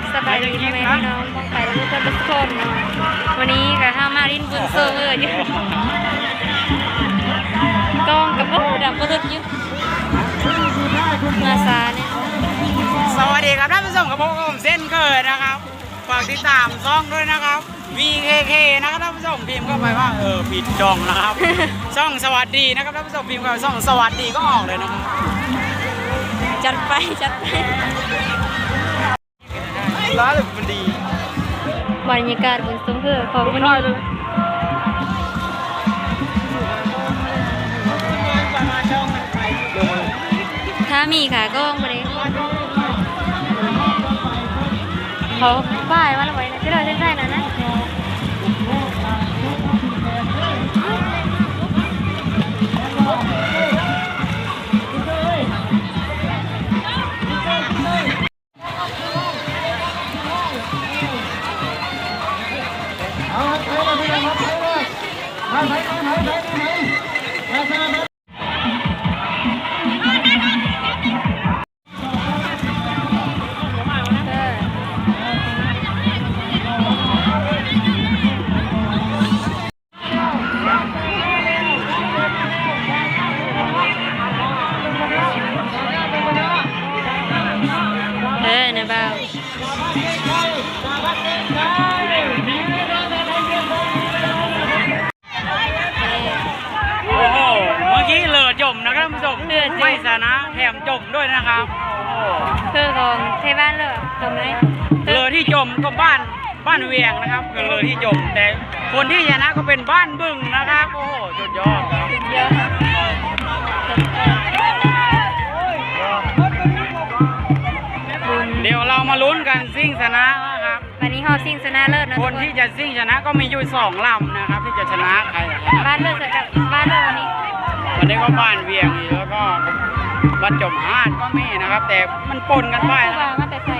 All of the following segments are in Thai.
บสบายดีพ่อแม่พี่น้องบ้องไปแล้วก็ทุกคนเนาะวันนี้ก็ห้ามารินบุญโซเอออยู่กองกับโอ้ดับกระดึกอยู่นาซาเนี่ยสวัสดีครับท่านผู้ชมกับผมเส้นเกิดนะครับฝากติดตามซ่องด้วยนะครับ VKK นะครับท่านผู้ชมพิมพ์เข้าไปว่าเออผิดจองนะครับช่องสวัสดีนะครับท่านผู้ชมพิมพ์เข้าไปช่องสวัสดีก็ออกเลยนะครับจัดไปจัดไป ร้านมันดีบรรยากาศบุญโซเออของมันน้อยเลยถ้ามีค่ะก็ไปเลยเขาป้ายว่าอะไรนะที่เราเส้นใจนะนะ ไม่สนะแถมจมด้วยนะครับเพื่อของไทยบ้านเลยตรงไหนเรือที่จมก็บ้านบ้านเวียงนะครับคือเรือที่จมแต่คนที่ชนะก็เป็นบ้านบึงนะครับ โอ้โหสุดยอดครับเยอะบุญเดี๋ยวเรามาลุ้นกันซิ่งชนะนะครับวันนี้ฮอซิงชนะเลิศนะคนที่จะซิ่งชนะก็มีอยู่สองลำนะครับ ที่จะชนะใครนะครับบ้านเลิศกับบ้านเลิศวันนี้ วันนี้ก็บ้านเวียงอีกแล้วก็บ้านจมฮาดก็มีนะครับ แต่มันปนกันไปผู้นะคบ่ารับวมาแต่ใส่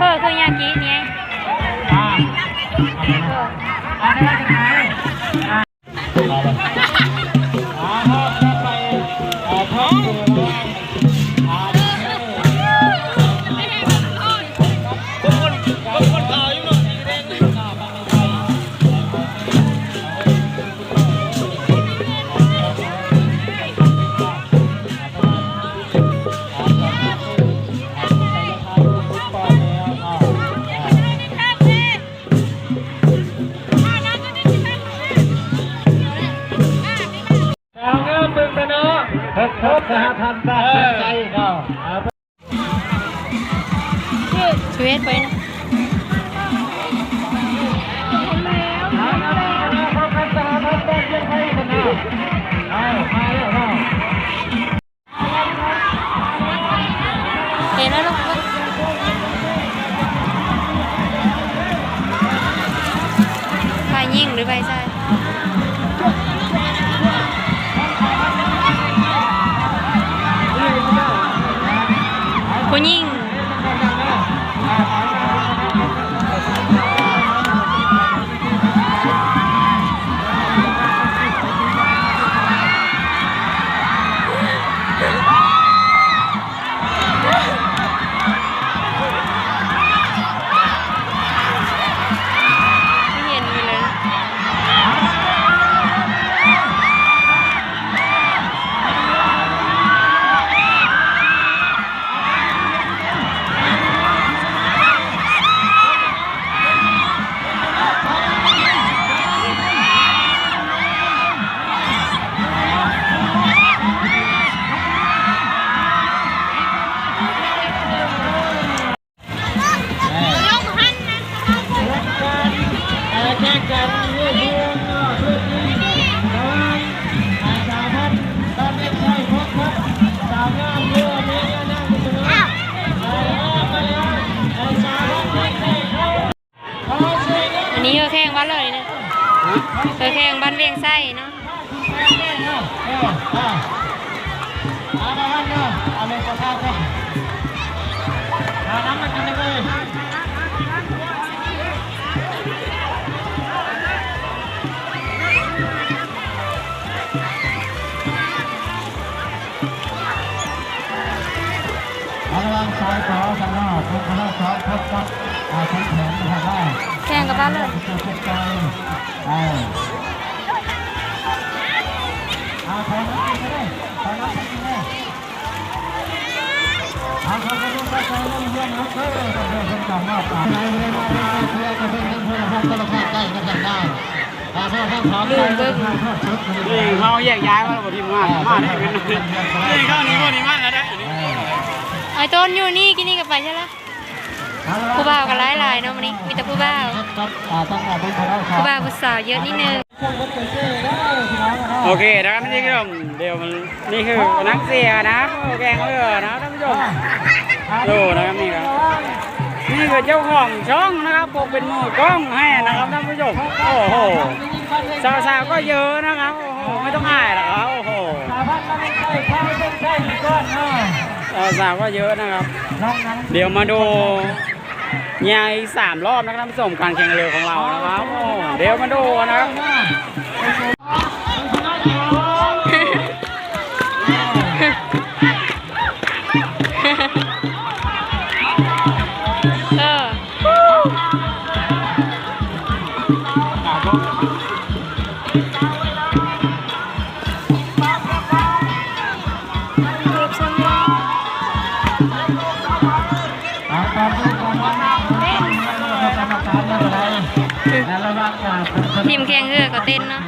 เออคือยากิเนี่ยเออท นะฮะทันธ์บ้านใจเนาะชีวิตไปนะ น้าทุกข้างหน้าสองพบกับอาแขนแขนข้างหน้าแข่งกับบ้านเลยจะพบกันเออเอาขอน้ำไปเลยขอน้ำไปเลยเอาขอน้ำไปเลยเยี่ยมนะเออต้องเดินคนต่างมากไหนเวลาเราเที่ยวกันเป็นเพื่อนครับก็เราพาใกล้กันได้ถ้าพ่อพ่อพร้อมใจก็ทำข้าวชุดนี่เขาแยกย้ายมาบทีมงานมาได้กันนี่เข้านี้บ่นี้มาแล้วได้ไอ้ต้นอยู่นี่กินนี่กับไปใช่ไหม ผู้บ่าวกันหลายหลายๆเนาะวันนี้มีแต่ผู้บ่าวครับอ่าต้องเอาเป็นคนเอาครัผู้บบ่าวผู้สาวเยอะนิดนึงโอเคนะครับนี่คือเดี๋ยวมันนี่คือนักเสียนะแกงเอือนะท่านผู้ชมดูนะครับนี่ครับนี่คือเจ้าของช่องนะครับผมเป็นมือกล้องให้นะครับท่านผู้ชมโอ้โหสาวๆก็เยอะนะครับโอ้โหไม่ต้องอายหรอกครับโอ้โหสาพันไม่ใช่ข้าวเส้นใช่ก้อนเนาะสาวๆก็เยอะนะครับน้องนั้นเดี๋ยวมาดู ยายสามรอบนะครับท่านผู้ชมการแข่งเรือของเรานะครับโอ้เดี๋ยวมาดูนะครับ ทีมแข่งเอือก็เต้นเนาะ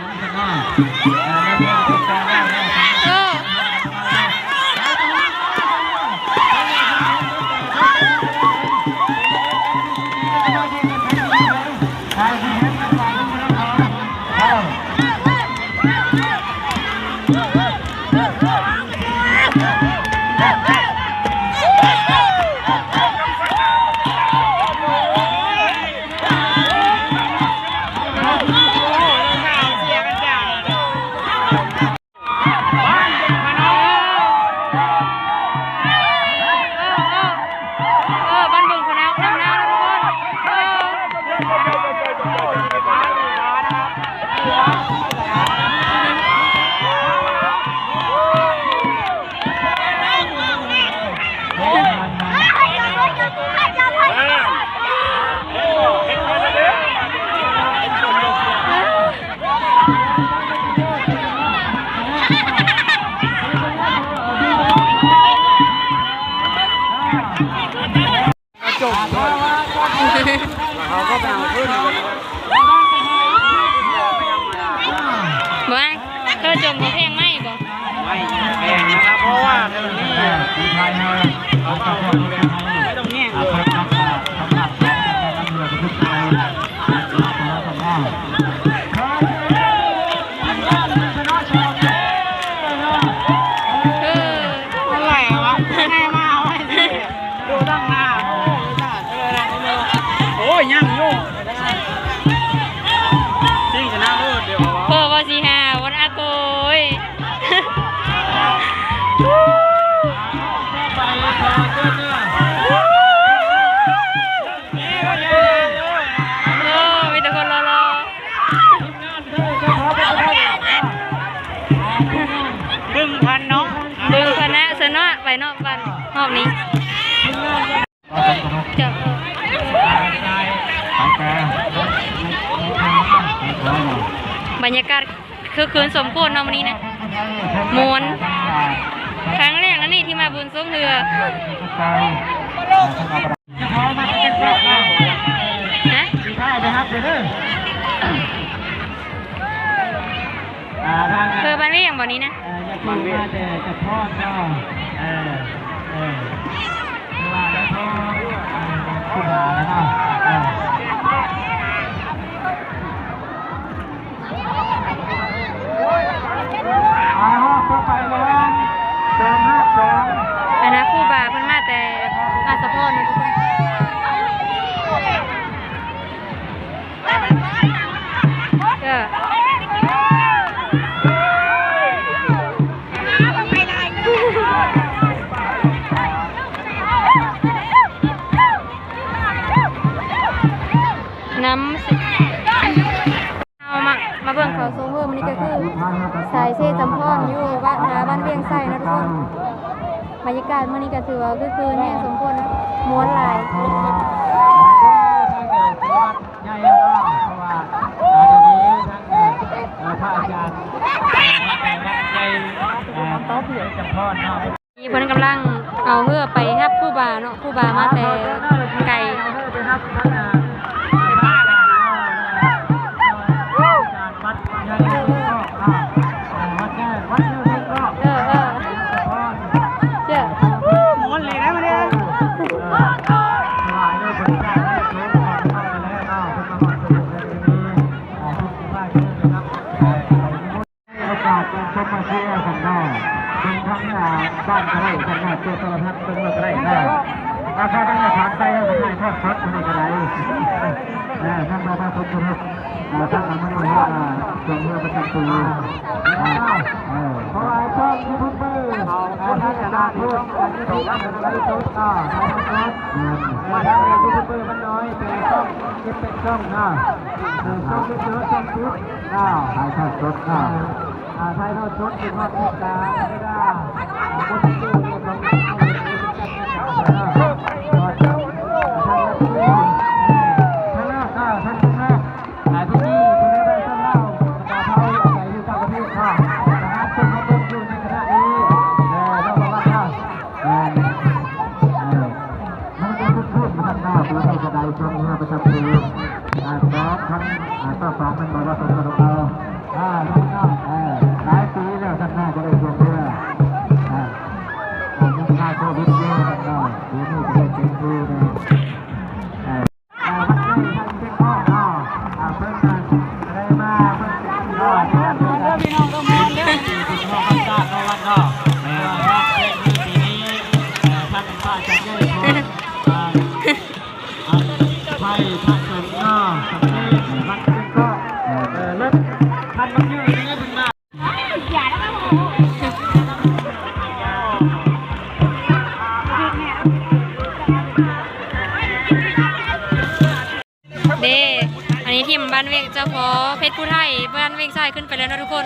เธอจมกับแพงไหมบ่ไม่แพงนะครับเพราะว่าเรื่องนี้ดีไทยเลยเอาตามคนดีไทยไม่ต้องแย่งเอาเลคย คือคืนสมโพธิเนาะวันนี้นะมวนครั้งแรกแล้วนี่ที่มาบุญส้มเรือฮะเธอบ้านไม่อย่างบ่นี้นะมันเวียนจะทอดก็เออเออว่าแล้วก็คุณหาแล้วก็ พักอะไรกันไรท่านมาพระพุทธรูปท่านมาเมื่อวานจงเมื่อประจำปีขอให้ท่านยูทูบเบอร์ท่านจะได้พูดการที่ถูกต้องและที่ถูกต้องนะครับมาทำยูทูบเบอร์มันน้อยเป็นช่องเป็นช่องนะเป็นช่องเป็นช่องช่องชุดนะให้ท่านชุดนะให้ท่านชุดเป็นว่าพิการไม่ได้ ประจำเรือประจำเรือสองพันก็สองพันบาทสองพันบาอ่าน้อง บ้านเวงจะาพอเพชรผู้ไทยบ้านเวงใต้ขึ้นไปแล้วนะทุกคน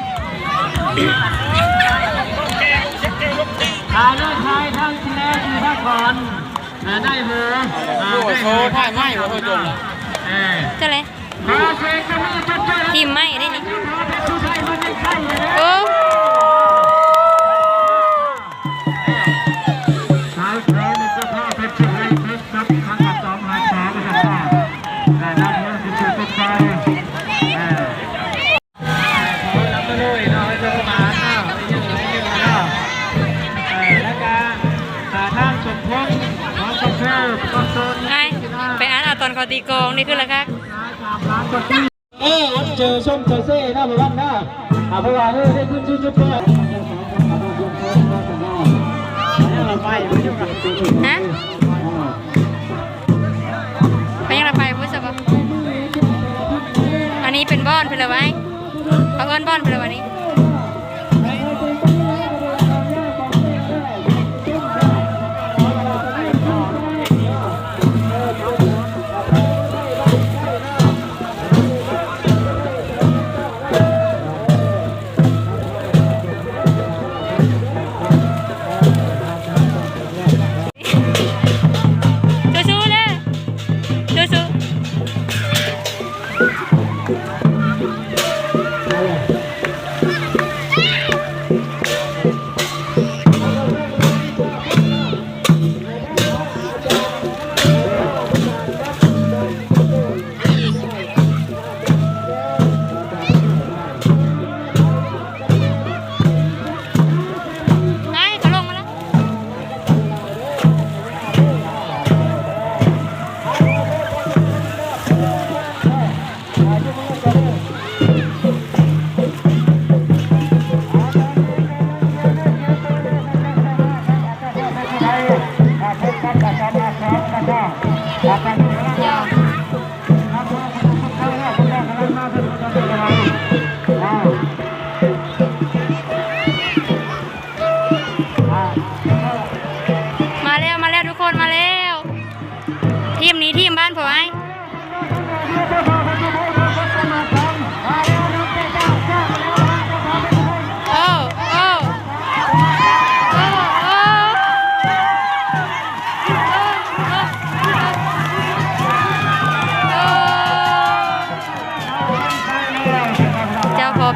อาลูกชายทั้งแม่คือพักผ่อนได้เบอร์โชว์ท่าไม่ว่าเขาจนแล้วจะเลยทีมไม่ได้นี่โอ้ ตีกองนี่คืออะไรคะเออเจอชมเจอเซ่หน้าบ้านหน้าอาบวาเฮ้ได้ขึ้นชื่ชุดเลยฮะไปยังระไปพูดสบอันนี้เป็นบ้อนเป็นอะไรไว้เอาเอินบ้อนเป็นอะไรวันนี้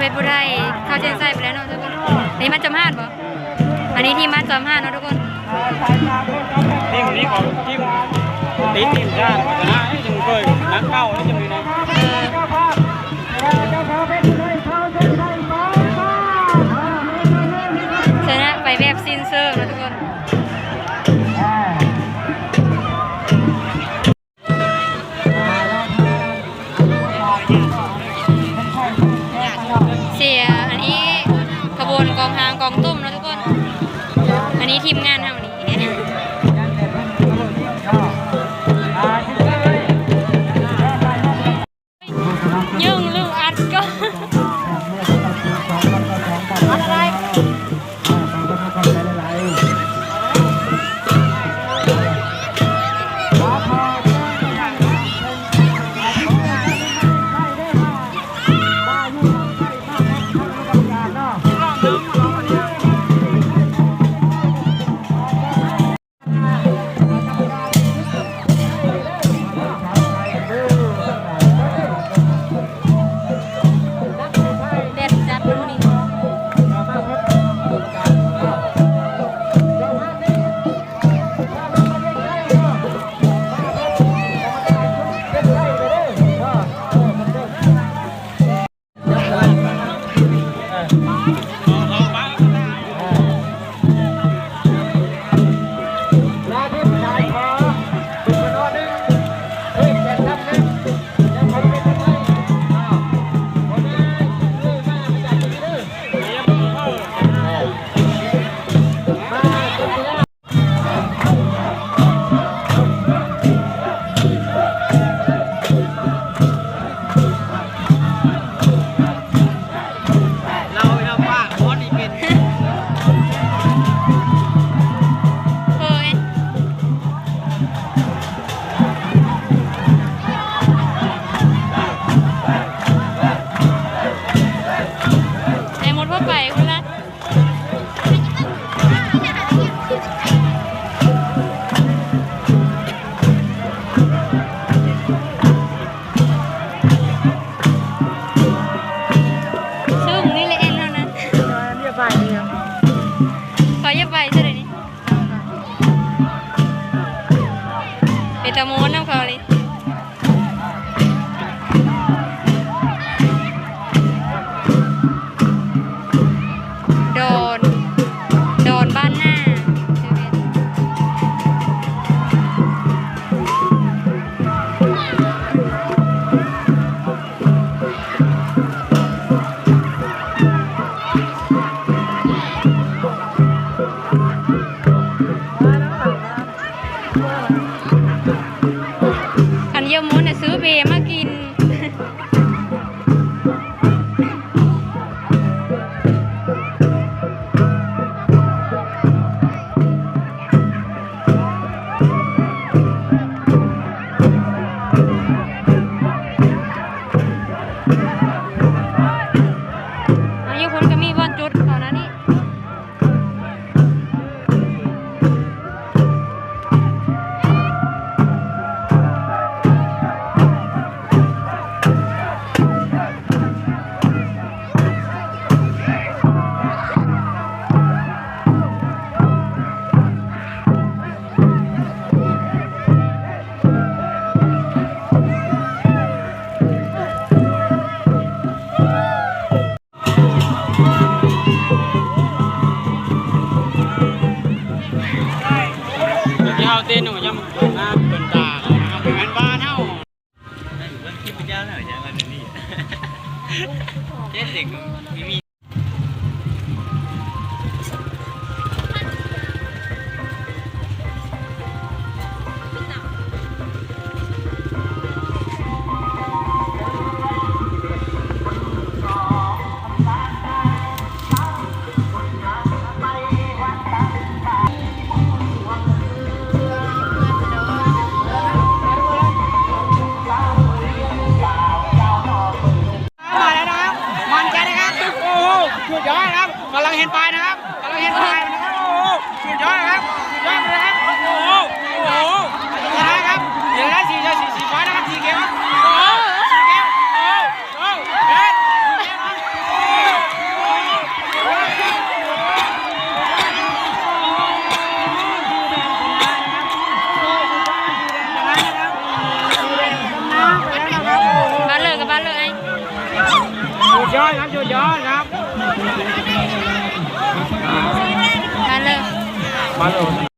เพชรบุได้ข้าวเส้นไส้ไปแล้วเนาะทุกคนนี่มัดจำห้านปะอันนี้ที่มัดจำห้านเนาะทุกคนนี่ของนี่ของที่ตีทีมชาตินะยังเคยนักเก้านี่จะมี นี้ทีมงานทำ ม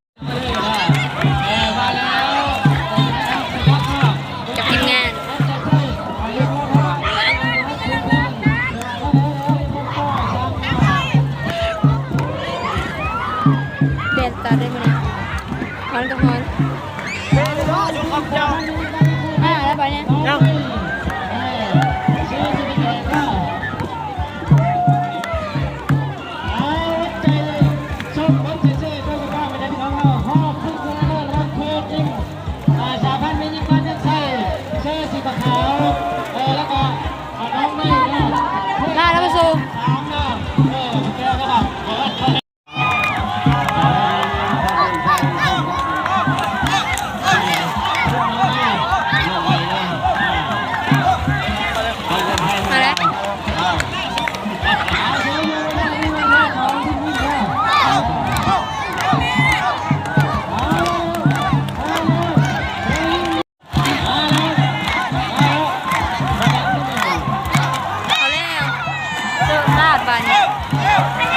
จ